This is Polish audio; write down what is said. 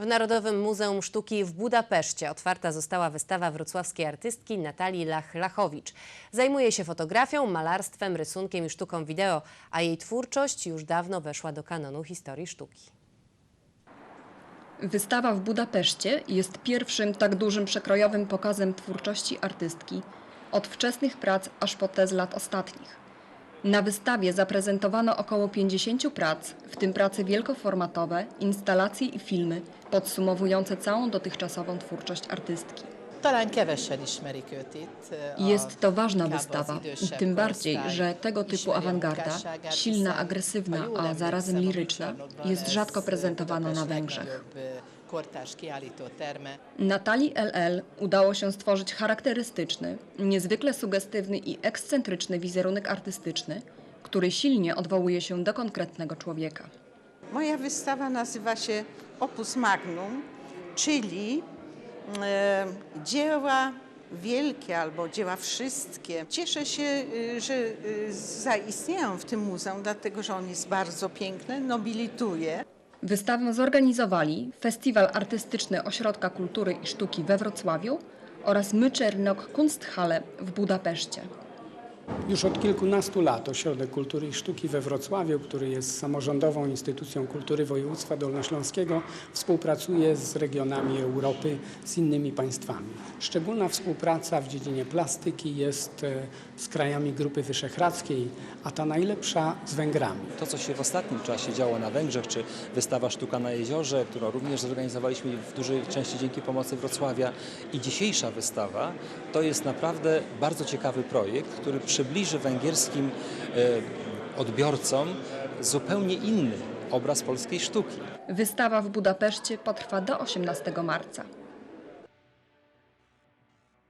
W Narodowym Muzeum Sztuki w Budapeszcie otwarta została wystawa wrocławskiej artystki Natalii Lach-Lachowicz. Zajmuje się fotografią, malarstwem, rysunkiem i sztuką wideo, a jej twórczość już dawno weszła do kanonu historii sztuki. Wystawa w Budapeszcie jest pierwszym tak dużym przekrojowym pokazem twórczości artystki, od wczesnych prac aż po te z lat ostatnich. Na wystawie zaprezentowano około 50 prac, w tym prace wielkoformatowe, instalacje i filmy, podsumowujące całą dotychczasową twórczość artystki. A- Jest to ważna wystawa, tym bardziej, że tego typu awangarda, silna, agresywna, a zarazem liryczna, jest rzadko prezentowana na Węgrzech. Kortárs kiállítóterme. Natalii LL udało się stworzyć charakterystyczny, niezwykle sugestywny i ekscentryczny wizerunek artystyczny, który silnie odwołuje się do konkretnego człowieka. Moja wystawa nazywa się Opus Magnum, czyli e, dzieła wielkie albo dzieła wszystkie. Cieszę się, y, że y, zaistnieją w tym muzeum, dlatego że on jest bardzo piękny, nobilituje. Wystawę zorganizowali Festiwal Artystyczny Ośrodka Kultury i Sztuki we Wrocławiu oraz Myczernok Kunsthalle w Budapeszcie. Już od kilkunastu lat Ośrodek Kultury i Sztuki we Wrocławiu, który jest samorządową instytucją kultury województwa dolnośląskiego, współpracuje z regionami Europy, z innymi państwami. Szczególna współpraca w dziedzinie plastyki jest e, z krajami Grupy Wyszehradzkiej, a ta najlepsza z Węgrami. To, co się w ostatnim czasie działo na Węgrzech, czy wystawa Sztuka na Jeziorze, którą również zorganizowaliśmy w dużej części dzięki pomocy Wrocławia i dzisiejsza wystawa, to jest naprawdę bardzo ciekawy projekt, który przybliży węgierskim e, odbiorcom zupełnie inny obraz polskiej sztuki. Wystawa w Budapeszcie potrwa do 18 marca.